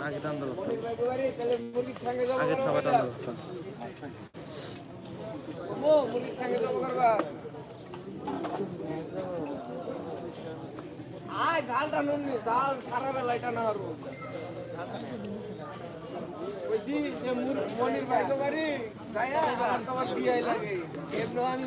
আগে টান দিল আগে সারা বেলা এটা না হারবো কইছি যে মুর- মনির ভাইকে বাড়ি আমার তোমার বিয়াই লাগে এমনি আমি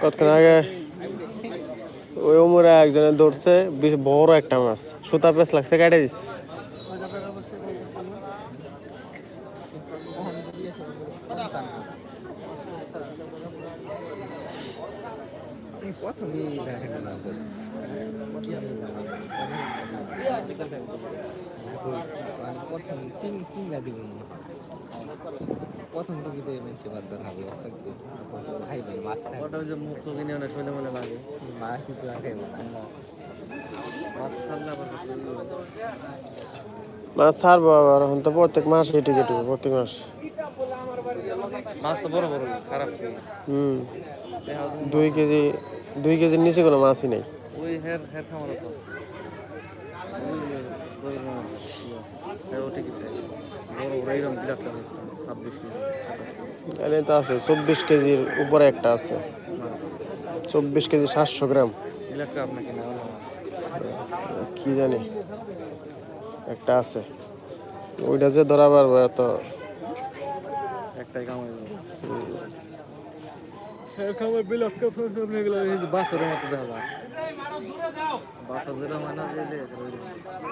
কতক্ষণ আগে ওই উমরে একজনে ধরছে, বেশ বড় একটা মাছ। সুতা পেস লাগছে, কেটে দিচ্ছে। না প্রথম তিন ধর হবে ওটা যে মুখ শৈলে মনে লাগে মাছ কিন্তু মাছ ছাড়বো আবার, এখন তো প্রত্যেক মাস কেটে প্রত্যেক মাস। মাছ তো বড় বড় খারাপ হুম। দুই কেজি, দুই কেজির নিচে কোনো মাছই নেই। ওই হের হের চব্বিশ কেজির উপরে একটা আছে। চব্বিশ কেজি সাতশো গ্রাম। কি জানি, একটা আছে। ওইটা যে ধরা পারব এত। একটাই বাসের মতো দেখা বাসের হয়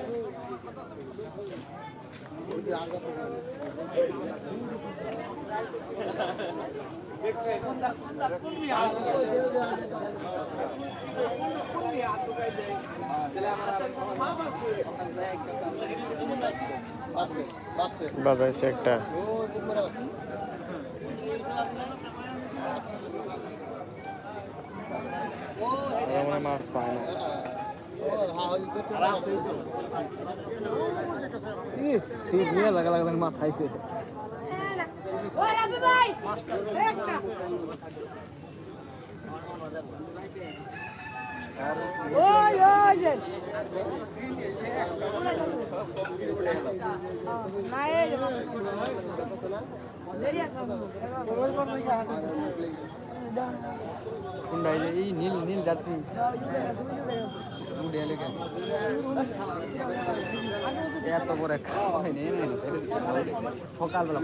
বাজাইছে একটা ওরা মনে হয় মাছ পায় না সিট নিয়ে লাগা লাগা মাথায় পেয়ে ওই ওই যে না এই যে নীল নীল জার্সি। এত বড় হয় নেই সকালবেলা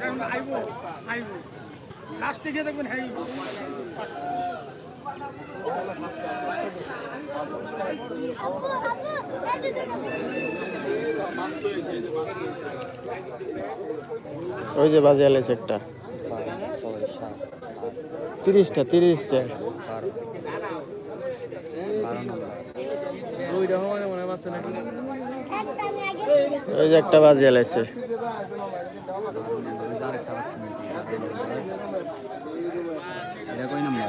কারণ আইবো আইবো লাস্টে গিয়ে দেখবেন ওই যে বাজে এলাইছে একটা। তিরিশটা তিরিশটা। ওই যে একটা বাজে নম্বর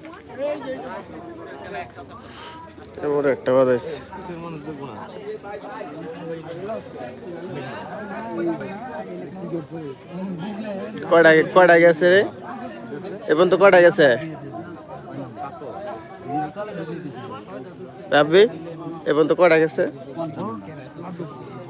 একটা বাজাইছে। কয়টা কয়টা গেছে রে? এখন তো কটা গেছে? রাব্বি এখন তো কটা গেছে?